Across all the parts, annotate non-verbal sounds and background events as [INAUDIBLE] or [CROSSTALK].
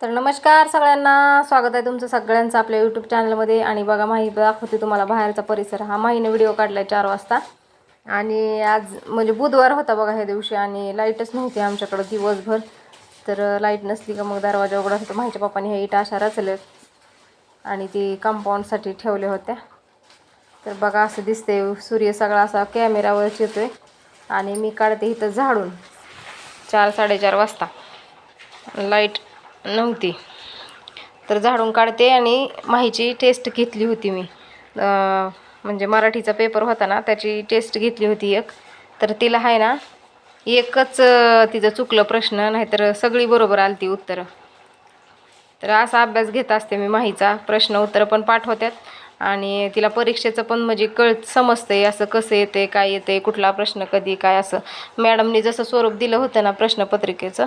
तर नमस्कार सगळ्यांना. स्वागत आहे तुमचं सगळ्यांचं आपल्या यूट्यूब चॅनलमध्ये आणि बघा माहिती दाखवते तुम्हाला बाहेरचा परिसर. हा माहीने व्हिडिओ काढला आहे चार वाजता. आणि आज म्हणजे बुधवार होता बघा ह्या दिवशी आणि लाईटच नव्हती आमच्याकडं दिवसभर. तर लाइट नसली का मग दरवाजा उघडा होता. माझ्या पप्पाने ह्या इटा अशा रचल्यात आणि ती कंपाऊंडसाठी ठेवल्या होत्या. तर बघा असं दिसते सूर्य सगळा असा कॅमेरावरच येतोय. आणि मी काढते इथं झाडून. चार साडेचार वाजता. लाइट नव्हती. तर झाडून काढते आणि माहीची टेस्ट घेतली होती मी. म्हणजे मराठीचा पेपर होता ना त्याची टेस्ट घेतली होती एक. तर तिला आहे ना एकच तिचं चुकलं प्रश्न नाहीतर सगळी बरोबर आली ती उत्तरं. तर असा अभ्यास घेत असते मी माहीचा. प्रश्न उत्तरं पण पाठवतात आणि तिला परीक्षेचं पण म्हणजे कळ समजतंय असं कसं येते काय येते कुठला प्रश्न कधी काय असं. मॅडमनी जसं स्वरूप दिलं होतं ना प्रश्नपत्रिकेचं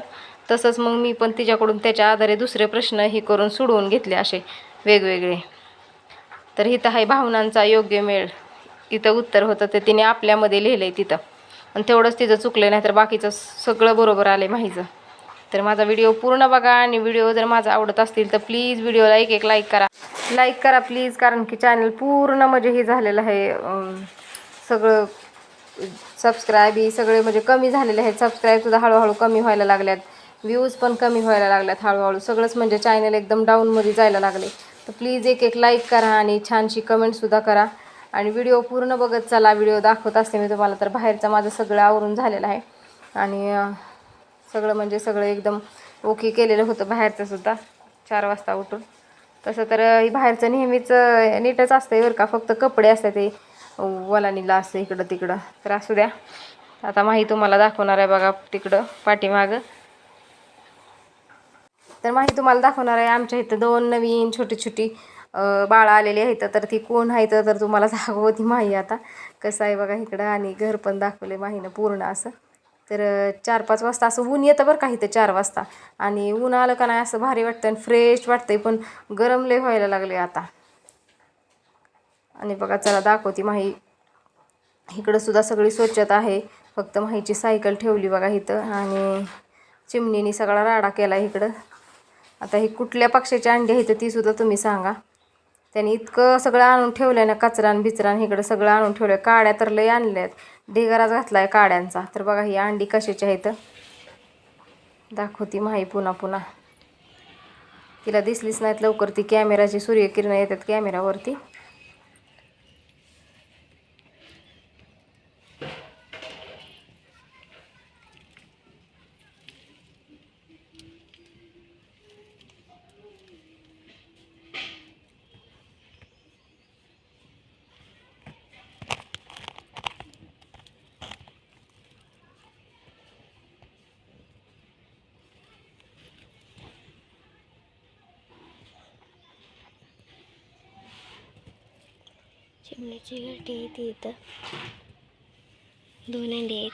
तसंच मग मी पण तिच्याकडून त्याच्या आधारे दुसरे प्रश्न हे करून सोडवून घेतले असे वेगवेगळे. तर इथं आहे भावनांचा योग्य मेळ. इथं उत्तर होतं ते तिने आपल्यामध्ये लिहिलं आहे तिथं. आणि तेवढंच तिचं चुकलं नाही तर बाकीचं सगळं बरोबर आलं आहे माहीचं. तर माझा व्हिडिओ पूर्ण बघा आणि व्हिडिओ जर माझा आवडत असतील तर प्लीज व्हिडिओला एक एक लाईक करा. लाईक करा प्लीज कारण की चॅनल पूर्ण म्हणजे हे झालेलं आहे सगळं सबस्क्राईब ही सगळे म्हणजे कमी झालेले आहेत. सबस्क्राईबसुद्धा हळूहळू कमी व्हायला लागल्यात. व्ह्यूज पण कमी व्हायला लागल्यात हळूहळू. सगळंच म्हणजे चॅनल एकदम डाऊनमध्ये जायला लागले. तर प्लीज एक एक लाईक करा आणि छानशी कमेंटसुद्धा करा. आणि व्हिडिओ पूर्ण बघत चला. व्हिडिओ दाखवत असते मी तुम्हाला तर बाहेरचं माझं सगळं आवरून झालेलं आहे. आणि सगळं म्हणजे सगळं एकदम ओके केलेलं होतं बाहेरचंसुद्धा चार वाजता उठून. तसं तर बाहेरचं नेहमीच नीटच असतं बरं का. फक्त कपडे असतात ते. वलानीला असतं इकडं तिकडं. तर असू द्या. आता माही तुम्हाला दाखवणार आहे बघा तिकडं पाठीमागं. तर माही तुम्हाला दाखवणार आहे आमच्या इथं दोन नवीन छोटी छोटी बाळं आलेली आहेत. तर ती कोण आहेत तर तुम्हाला दाखवती माही आता. कसं आहे बघा इकडं आणि घर पण दाखवले माहीनं पूर्ण असं. तर चार पाच वाजता असं ऊन येतं बरं का इथं चार वाजता. आणि ऊन आलं का नाही असं भारी वाटतं आणि फ्रेश वाटतंय पण गरम लय व्हायला लागले आता. आणि बघा चला दाखवती माही इकडं सुद्धा सगळी स्वच्छता आहे. फक्त माहीची सायकल ठेवली बघा इथं आणि चिमणीने सगळा राडा केला इकडं. आता ही कुठल्या पक्षाची अंडी आहेत ती सुद्धा तुम्ही सांगा. त्यांनी इतकं सगळं आणून ठेवलं आहे ना कचरान बिचरान इकडं सगळं आणून ठेवलं आहे काड्या तर लय आहेत ढिगाराच घातला आहे काड्यांचा. तर बघा ही अंडी कशाची आहेत? दाखवती माही पुन्हा पुन्हा. तिला दिसलीच नाहीत लवकर ती कॅमेराची सूर्यकिरणं येतात कॅमेरावरती. चिमण्याची गाठी ती इथं. दोन अंडी आहेत.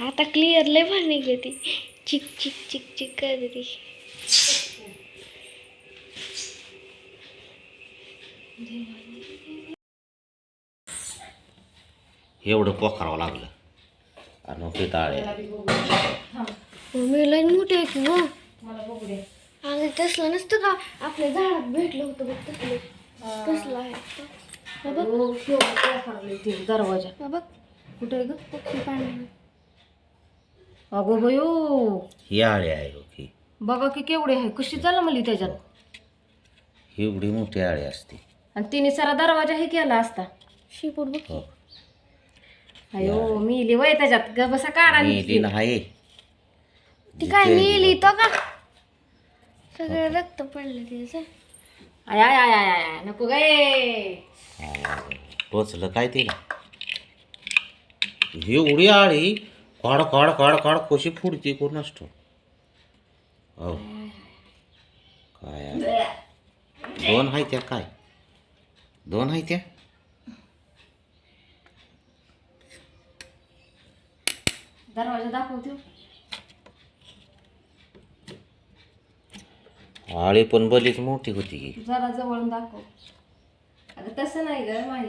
आता क्लिअर लय भार निघली ती. चिक चिक चिक चिक करते ती. एवढं पोखरावं लागलं. आणि ते ताळे. मी लय मोठे आहे की गं अगं तसलं नसतं का? आपल्या झाडात भेटलं होतं बघ तसलं. तसलं आहे हा बघ. दरवाजा? बघ. कुठे आहे ग? पक्षी पाणी अगो बयो. ही आळे आहे हो. की बघा की केवढे आहे. कशी चाललं म्हणली त्याच्यात? एवढी मोठी आळे असते. आणि तिने सारा दरवाजा हे केला असता. शिपूट बघ. हो. अयो मिली वय त्याच्यात. ग बसा काढा मेली नाही. ती काय नेली तो का? सगळं रक्त पडलं तिचं. आय आय आय आय आय नको गे टोचलं काय तिला? एवढी आळी काढ काढ काढ काढ कशी फुडती कोण असतो हो काय आहे? दोन आहे त्या काय? दोन आहे त्या? दरवाजा दाखवतो. आळी पण बरीच मोठी होती की. जरा जवळून दाखव. अगं तसं नाही ग माय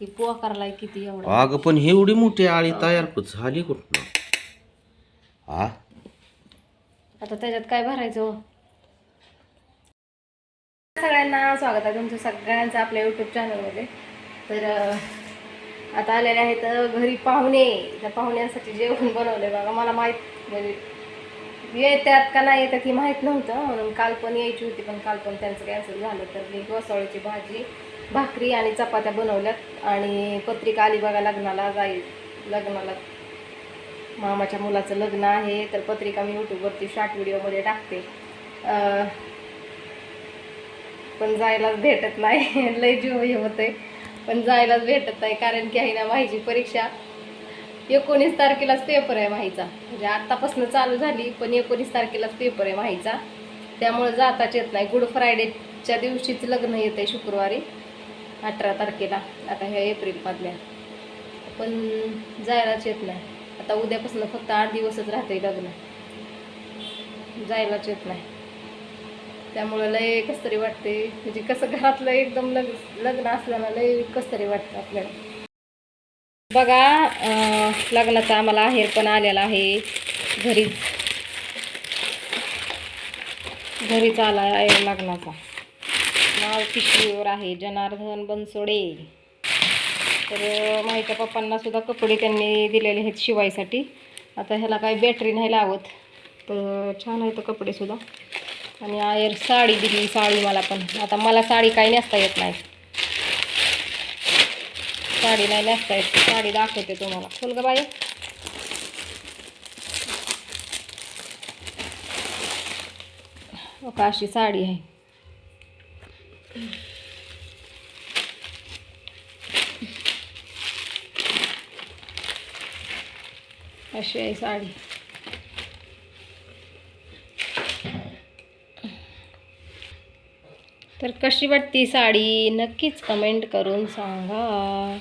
ही पोहा करायला किती एवढा. अगं पण ही एवढी मोठी आळी तयार झाली कुठं हा आता त्याच्यात काय भरायचं हो? सगळ्यांना स्वागत आहे तुमचं सगळ्यांचं आपल्या यूट्यूब चॅनलमध्ये तर आता आलेले आहेत घरी पाहुणे. त्या पाहुण्यांसाठी जेवण बनवले बघा. मला माहीत म्हणजे येतात का नाही येतात ही माहीत नव्हतं. म्हणून काल पण यायची होती पण काल पण त्यांचं कॅन्सल झालं. तर मी घोसाळीची भाजी भाकरी आणि चपात्या बनवल्यात. आणि पत्रिका आली बघा लग्नाला जाईल. लग्नाला मामाच्या मुलाचं लग्न आहे. तर पत्रिका मी यूट्यूबवरती शॉर्ट व्हिडिओमध्ये टाकते. पण जायलाच भेटत नाही. [LAUGHS] लय जीव हे होते पण जायलाच भेटत नाही कारण की आहे ना माहीची परीक्षा. एकोणीस तारखेलाच पेपर आहे माहीचा म्हणजे आत्तापासून चालू झाली पण एकोणीस तारखेलाच पेपर आहे माहीचा त्यामुळे जाताच येत नाही. गुड फ्रायडेच्या दिवशीच लग्न येतं आहे शुक्रवारी अठरा तारखेला. आता ह्या एप्रिलमधल्या पण जायलाच येत नाही. आता उद्यापासून फक्त आठ दिवसच राहते लग्न. जायलाच येत नाही. त्यामुळं लय कस तरी वाटते. म्हणजे कसं घरातलं एकदम लग लग्न असल्यानं लय कस तरी वाटतं आपल्याला. बघा लग्नाचा आम्हाला आहेर पण आलेला आहे. घरीच घरीच आला आहे लग्नाचा. नाव पिशवीवर आहे जनार्दन बनसोडे. तर माहिती पप्पांना सुद्धा कपडे त्यांनी दिलेले आहेत शिवायसाठी. आता ह्याला काही बॅटरी नाही लावत. तर छान आहे तर कपडेसुद्धा आणि आयर साडी दिली साडी मला पण. आता मला साडी काही नेसता येत नाही. साडी नाही नेसता येत. साडी दाखवते तुम्हाला. चल ग बाई. का अशी साडी आहे. अशी आहे साडी. तर कशी वाटती साडी? नक्कीच कमेंट करून सांगा.